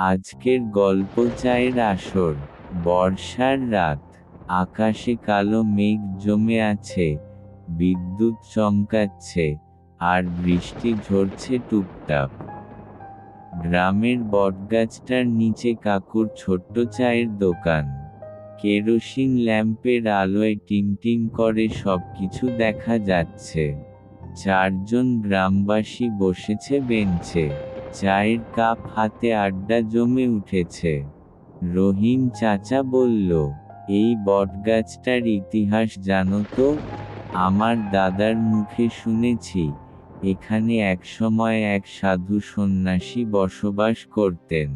আজকের গল্প চায়ের আসর। বর্ষার রাত। আকাশে কালো মেঘ জমে আছে। বিদ্যুৎ চমকাচ্ছে। আর বৃষ্টি ঝরছে টুপটাপ। গ্রামের বটগাছটার নিচে কাকুর ছোট্ট চায়ের দোকান। কেরোসিন ল্যাম্পের আলোয় টিমটিম করে সবকিছু দেখা যাচ্ছে। চারজন গ্রামবাসী বসেছে বেঞ্চে। চায়ের কাপ হাতে আড্ডা জমে উঠেছে। রহিম চাচা বলল, এই বটগাছটার ইতিহাস জানো তো? আমার দাদার মুখে শুনেছি, এখানে একসময় এক সাধু সন্ন্যাসী বসবাস করতেন।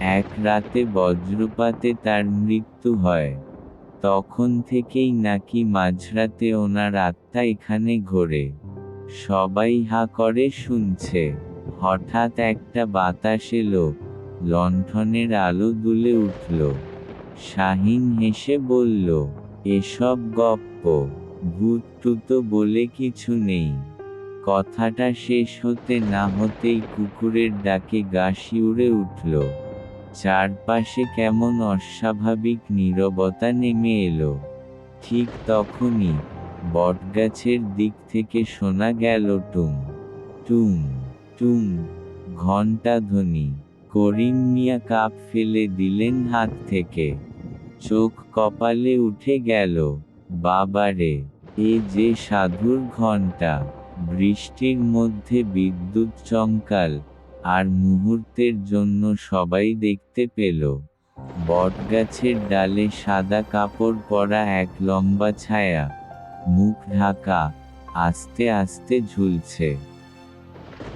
এক রাতে বজ্রপাতে তার মৃত্যু হয়। তখন থেকেই নাকি মাঝরাতে ওনার আত্মা এখানে ঘোরে। সবাই হা করে শুনছে। হঠাৎ একটা বাতাস এলো লণ্ঠনের আলো দুলে উঠল। শাহিন হেসে বলল, এসব গপ্প ভূত বলে কিছু নেই। কথাটা শেষ হতে না হতেই কুকুরের ডাকে গা শিউরে উঠল। চারপাশে কেমন অস্বাভাবিক নীরবতা নেমে এলো। ঠিক তখনই বটগাছের দিক থেকে শোনা গেল টুম টুং টুং ঘণ্টা ধ্বনি, করিম মিয়া কাপ ফেলে দিলেন হাত থেকে। চোখ কপালে উঠে গেল, বাবারে, এ যে সাধুর ঘণ্টা। বৃষ্টির মধ্যে বিদ্যুৎ চমকাল, আর মুহূর্তের জন্য সবাই দেখতে পেল। বটগাছের ডালে সাদা কাপড় পরা এক লম্বা ছায়া, মুখ ঢাকা, আস্তে আস্তে ঝুলছে।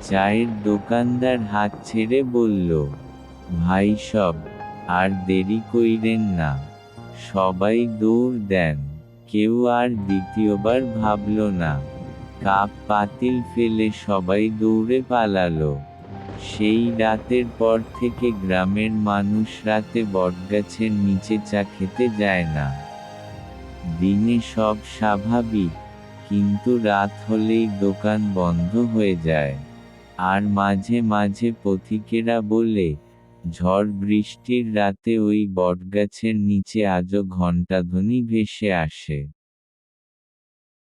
চায়ের দোকানদার হাত ছেড়ে বলল, ভাই সব, আর দেরি কইরেন না। সবাই দৌড় দেন, কেউ আর দ্বিতীয়বার ভাবল না। কাপ পাতিল ফেলে সবাই দৌড়ে পালালো। সেই রাতের পর থেকে গ্রামের মানুষ রাতে বটগাছের নিচে চা খেতে যায় না। দিনে সব স্বাভাবিক, কিন্তু রাত হলেই দোকান বন্ধ হয়ে যায়। আর মাঝে মাঝে পথিকেরা বলে, ঝড় বৃষ্টির রাতে ওই বটগাছের নিচে আজও ঘণ্টাধ্বনি ভেসে আসে।